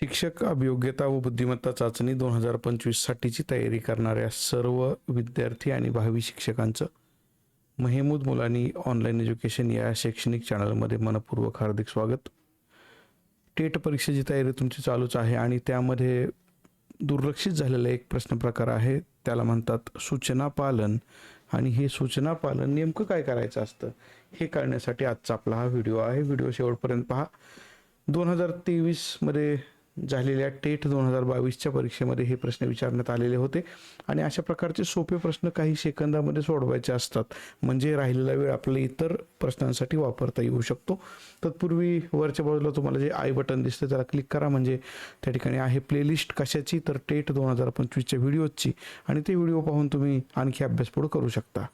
शिक्षक अभियोग्यता व बुद्धिमत्ता चाचणी दोन हजार पंचवीससाठीची तयारी करणाऱ्या सर्व विद्यार्थी आणि भावी शिक्षकांचं महेमूद मुलानी ऑनलाईन एज्युकेशन या शैक्षणिक चॅनलमध्ये मनपूर्वक हार्दिक स्वागत. टेट परीक्षेची तयारी तुमची चालूच आहे आणि त्यामध्ये दुर्लक्षित झालेला एक प्रश्न प्रकार आहे. त्याला म्हणतात सूचना पालन. आणि हे सूचना पालन नेमकं काय करायचं असतं हे करण्यासाठी आजचा आपला हा व्हिडिओ आहे. व्हिडिओ शेवटपर्यंत पहा. दोन हजार तेवीसमध्ये झालेल्या टेट दोन हजार बावीसच्या परीक्षेमध्ये हे प्रश्न विचारण्यात आलेले होते. आणि अशा प्रकारचे सोपे प्रश्न काही सेकंदामध्ये सोडवायचे असतात. म्हणजे राहिलेला वेळ आपल्या इतर प्रश्नांसाठी वापरता येऊ शकतो. तत्पूर्वी वरच्या बाजूला तुम्हाला जे आय बटन दिसतं त्याला क्लिक करा. म्हणजे त्या ठिकाणी आहे प्लेलिस्ट कशाची? तर टेट दोन हजार पंचवीसच्या व्हिडिओची आणि ते व्हिडिओ पाहून तुम्ही आणखी अभ्यास पुढे करू शकता.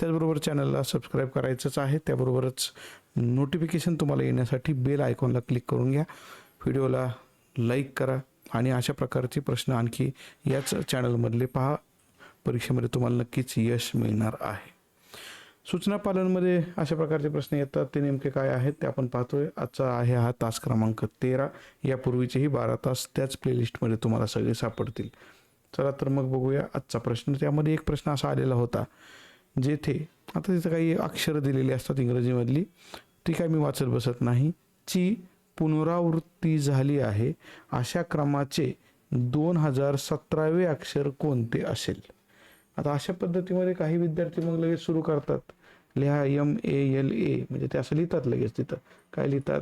त्याचबरोबर चॅनलला सबस्क्राईब करायचंच आहे. त्याबरोबरच नोटिफिकेशन तुम्हाला येण्यासाठी बेल आयकॉनला क्लिक करून घ्या. व्हिडिओला लाईक करा. आणि अशा प्रकारचे प्रश्न आणखी याच चॅनलमधले पहा. परीक्षेमध्ये तुम्हाला नक्कीच यश मिळणार आहे. सूचना पालनमध्ये अशा प्रकारचे प्रश्न येतात. ते नेमके काय आहेत ते आपण पाहतोय. आजचा आहे हा तास क्रमांक तेरा. यापूर्वीचेही बारा तास त्याच प्लेलिस्टमध्ये तुम्हाला सगळे सापडतील. चला तर मग बघूया आजचा प्रश्न. त्यामध्ये एक प्रश्न असा आलेला होता जेथे आता तिथं काही अक्षरं दिलेली असतात इंग्रजीमधली ती काय मी वाचत बसत नाही ची पुनरावृत्ती झाली आहे अशा क्रमाचे दोन हजार सतरावे अक्षर कोणते असेल? आता अशा पद्धतीमध्ये काही विद्यार्थी मग लगेच सुरू करतात. लिहा एम ए एल ए म्हणजे ते असं लिहितात लगेच तिथं. काय लिहितात?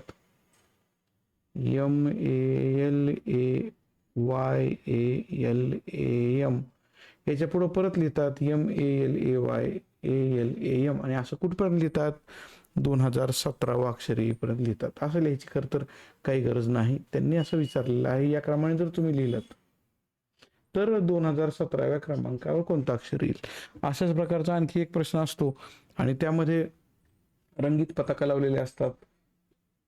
M A L A Y A L A M. याच्या पुढं परत लिहितात M A L A Y A L A M. आणि असं कुठपर्यंत लिहितात? दोन हजार सतरावा अक्षर येईपर्यंत लिहितात. असं लिहायची खरं तर काही गरज नाही. त्यांनी असं विचारलेलं आहे या क्रमाने जर तुम्ही लिहिलं तर दोन हजार सतराव्या क्रमांकावर कोणता अक्षर येईल? अशाच प्रकारचा आणखी एक प्रश्न असतो. आणि त्यामध्ये रंगीत पताका लावलेल्या असतात.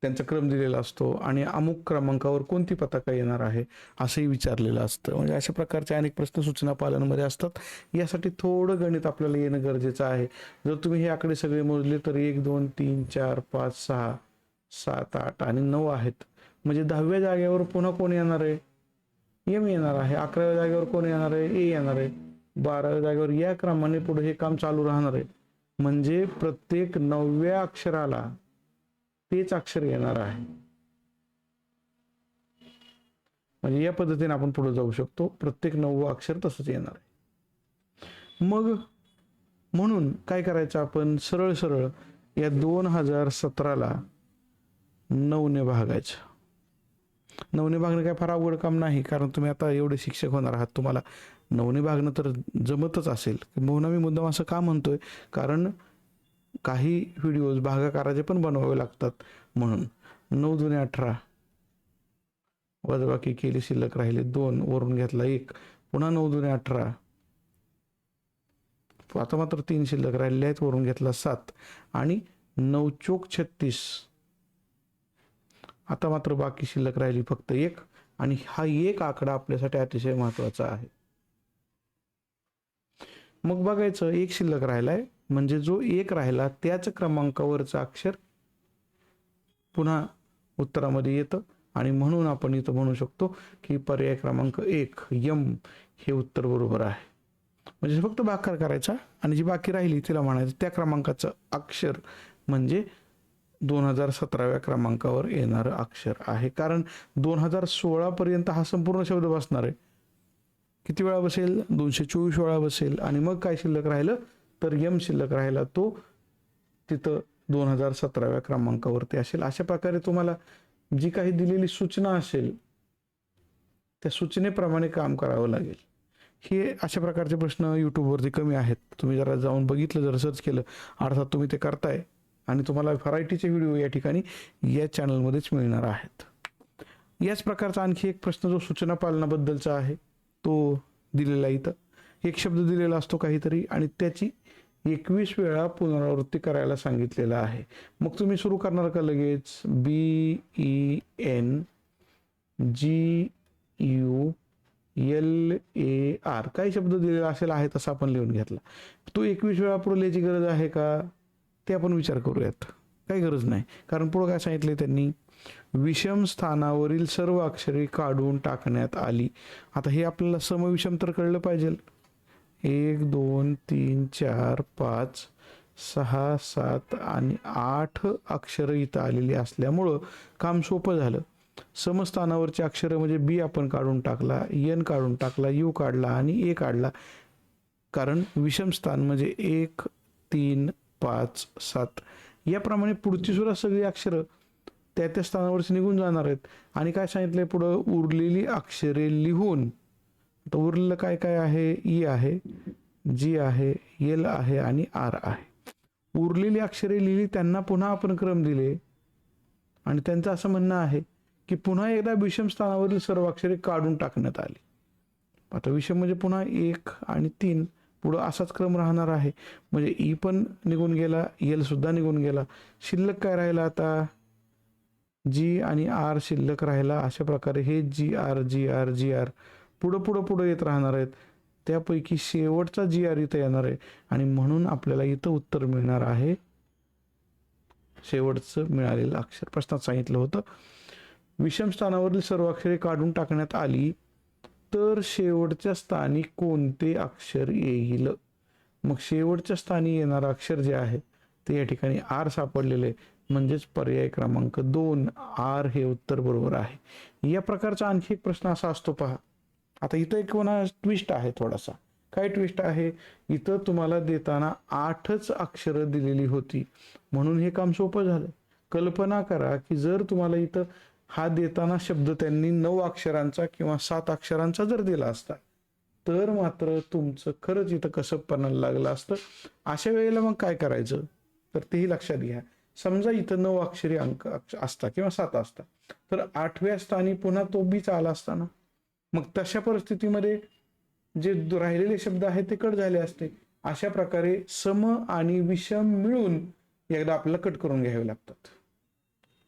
त्यांचा क्रम दिलेला असतो आणि अमुक क्रमांकावर कोणती पताका येणार आहे असंही विचारलेलं असतं. म्हणजे अशा प्रकारचे अनेक प्रश्न सूचना पालनमध्ये असतात. यासाठी थोडं गणित आपल्याला येणं गरजेचं आहे. जर तुम्ही हे आकडे सगळे मोजले तर एक दोन तीन चार पाच सहा सात आठ आणि नऊ आहेत. म्हणजे दहाव्या जागेवर पुन्हा कोण येणार आहे? एम येणार आहे. अकराव्या जागेवर कोण येणार आहे? ए येणार आहे. बाराव्या जागेवर या क्रमाने पुढे हे काम चालू राहणार आहे. म्हणजे प्रत्येक नवव्या अक्षराला तेच अक्षर येणार आहे. म्हणजे या पद्धतीने आपण पुढे जाऊ शकतो. प्रत्येक नववं अक्षर तसंच येणार आहे. मग म्हणून काय करायचं आपण? सरळ सरळ या दोन हजार सतराला नऊने भागायचं. नवने भागणं काय फार अवघड काम नाही कारण तुम्ही आता एवढे शिक्षक होणार आहात. तुम्हाला नवने भागणं तर जमतच असेल. किंबहुना मी मुद्दाम असं का म्हणतोय? कारण काही व्हिडिओज भागाकाराचे पण बनवावे लागतात म्हणून. नऊ जुने अठरा. वजबाकी केली शिल्लक राहिले दोन वरून घेतला एक. पुन्हा नऊ जुने अठरा. आता मात्र तीन शिल्लक राहिले आहेत वरून घेतला सात. आणि नऊ चोक छत्तीस. आता मात्र बाकी शिल्लक राहिली फक्त एक. आणि हा एक आकडा आपल्यासाठी अतिशय महत्त्वाचा आहे. मग बघायचं एक शिल्लक राहिलाय. म्हणजे जो एक राहिला त्याच क्रमांकावरचं अक्षर पुन्हा उत्तरामध्ये येतं. आणि म्हणून आपण इथं म्हणू शकतो की पर्याय क्रमांक एक यम हे उत्तर बरोबर आहे. म्हणजे फक्त भाकार करायचा आणि जी बाकी राहिली तिला म्हणायचं त्या क्रमांकाचं अक्षर म्हणजे दोन हजार सतराव्या क्रमांकावर येणारं अक्षर आहे. कारण दोन हजार सोळापर्यंत हा संपूर्ण शब्द बसणार आहे. किती वेळा बसेल? दोनशे चोवीस वेळा बसेल. आणि मग काय शिल्लक राहिलं? तर यम शिल्लक राहिला तो तिथं दोन हजार सतराव्या क्रमांकावरती असेल. अशा प्रकारे तुम्हाला जी काही दिलेली सूचना असेल त्या सूचनेप्रमाणे काम करावं लागेल. हे अशा प्रकारचे प्रश्न यूट्यूबवरती कमी आहेत. तुम्ही जरा जाऊन बघितलं जर सर्च केलं अर्थात तुम्ही ते करताय आणि तुम्हाला व्हरायटीचे व्हिडिओ या ठिकाणी या चॅनलमध्येच मिळणार आहेत. याच प्रकारचा आणखी एक प्रश्न जो सूचना पालनाबद्दलचा आहे तो दिलेला इथं. एक शब्द दिलेला असतो काहीतरी आणि त्याची एकवीस वेळा पुनरावृत्ती करायला सांगितलेलं आहे. मग तुम्ही सुरू करणार का लगेच? B E N G U L A R काही शब्द दिलेला असेल आहे तसा आपण लिहून घेतला. तो एकवीस वेळा पुढे लिहायची गरज आहे का? ते आपण विचार करूयात. काही गरज नाही. कारण पुढं काय सांगितले त्यांनी? विषम स्थानावरील सर्व अक्षरे काढून टाकण्यात आली. आता हे आपल्याला समविषम तर कळलं पाहिजे एक दोन तीन चार पाच सहा सात आणि आठ अक्षरं इथं आलेली असल्यामुळं काम सोपं झालं. समस्थानावरचे अक्षरं म्हणजे बी आपण काढून टाकला एन काढून टाकला यू काढला आणि ए काढला. कारण विषम स्थान म्हणजे एक तीन पाच सात. याप्रमाणे पुढची सुद्धा सगळी अक्षरं त्या त्या स्थानावरची निघून जाणार आहेत. आणि काय सांगितलंय पुढं? उरलेली अक्षरे लिहून. आता उरलेलं काय काय आहे? ई आहे जी आहे एल आहे आणि आर आहे. उरलेली अक्षरे लिहिली त्यांना पुन्हा आपण क्रम दिले. आणि त्यांचं असं म्हणणं आहे की पुन्हा एकदा विषम स्थानावरील सर्व अक्षरे काढून टाकण्यात आली. आता विषम म्हणजे पुन्हा एक आणि तीन. पुढं असाच क्रम राहणार आहे. म्हणजे ई पण निघून गेला एल सुद्धा निघून गेला. शिल्लक काय राहिला आता? जी आणि आर शिल्लक राहिला. अशा प्रकारे हे G R G R G R पुढं पुढं पुढं येत राहणार आहेत. त्यापैकी शेवटचा जी आर इथं येणार आहे. आणि म्हणून आपल्याला इथं उत्तर मिळणार आहे. शेवटचं मिळालेलं अक्षर. प्रश्नात सांगितलं होतं. विषम स्थानावरील सर्व अक्षरे काढून टाकण्यात आली तर शेवटच्या स्थानी कोणते अक्षर येईल? मग शेवटच्या स्थानी येणारं अक्षर जे आहे ते या ठिकाणी आर सापडलेले म्हणजेच पर्याय क्रमांक दोन. आर हे उत्तर बरोबर आहे. या प्रकारचा आणखी एक प्रश्न असा असतो पहा. आता इथं एक कोणा ट्विस्ट आहे थोडासा. काय ट्विस्ट आहे? इथं तुम्हाला देताना आठच अक्षरं दिलेली होती. म्हणून हे काम सोपं झालं कल्पना करा की जर तुम्हाला इथं हा देताना शब्द त्यांनी नऊ अक्षरांचा किंवा सात अक्षरांचा जर दिला असता तर मात्र तुमचं खरंच इथं कसं कसबपणाला लागलं असतं. अशा वेळेला मग काय करायचं? तर तेही लक्षात घ्या. समजा इथं नऊ अक्षरी अंक अक्ष- असता किंवा सात असता. तर आठव्या स्थानी पुन्हा तो बीच आला असताना मग तशा परिस्थितीमध्ये जे राहिलेले शब्द आहेत ते कट झाले असते. अशा प्रकारे सम आणि विषम मिळून एकदा आपल्याला कट करून घ्यावे लागतात.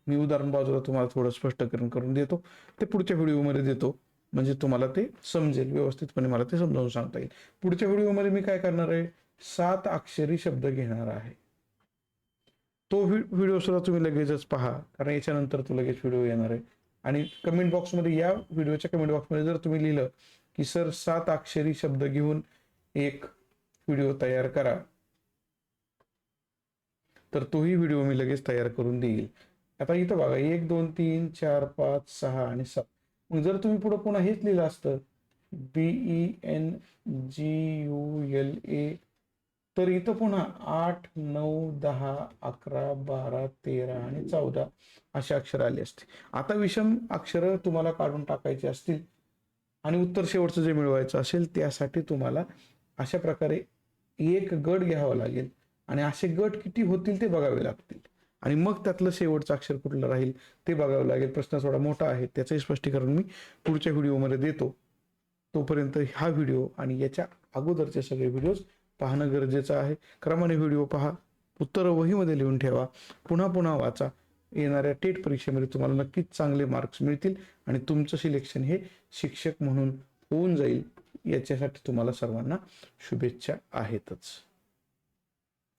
मी उदाहरण बाजूला तुम्हाला थोडं स्पष्टीकरण करून देतो. ते पुढच्या व्हिडिओमध्ये देतो. म्हणजे तुम्हाला ते समजेल. व्यवस्थितपणे मला ते समजावून सांगता येईल. पुढच्या व्हिडिओमध्ये मी काय करणार आहे? सात अक्षरी शब्द घेणार आहे. तो व्हिडिओ सुद्धा तुम्ही लगेचच पहा. कारण याच्यानंतर तो लगेच व्हिडिओ येणार आहे. आणि कमेंट बॉक्समध्ये या व्हिडिओच्या कमेंट बॉक्समध्ये जर तुम्ही लिहिलं की सर सात अक्षरी शब्द घेऊन एक व्हिडिओ तयार करा तर तोही व्हिडिओ मी लगेच तयार करून देईल. आता इथं बघा एक दोन तीन चार पाच सहा आणि सात. मग जर तुम्ही पुढे पुन्हा हेच लिहिलं असतं B E N G U L A तर इथं पुन्हा आठ नऊ दहा अकरा बारा तेरा आणि चौदा असे अक्षर आले असते आता विषम अक्षर तुम्हाला काढून टाकायचे असतील आणि उत्तर शेवटचं जे मिळवायचं असेल त्यासाठी तुम्हाला अशा प्रकारे एक गट घ्यावा लागेल. आणि असे गट किती होतील ते बघावे लागतील. आणि मग त्यातलं शेवटचं अक्षर कुठलं राहील ते बघावं लागेल. प्रश्न थोडा मोठा आहे त्याचंही स्पष्टीकरण मी पुढच्या व्हिडिओमध्ये देतो. तोपर्यंत हा व्हिडिओ आणि याच्या अगोदरचे सगळे व्हिडिओज पाहणं गरजेचं आहे. क्रमाने व्हिडिओ पहा. उत्तरं वहीमध्ये लिहून ठेवा. पुन्हा पुन्हा वाचा. येणाऱ्या टेट परीक्षेमध्ये तुम्हाला नक्कीच चांगले मार्क्स मिळतील आणि तुमचं सिलेक्शन हे शिक्षक म्हणून होऊन जाईल. याच्यासाठी तुम्हाला सर्वांना शुभेच्छा आहेतच.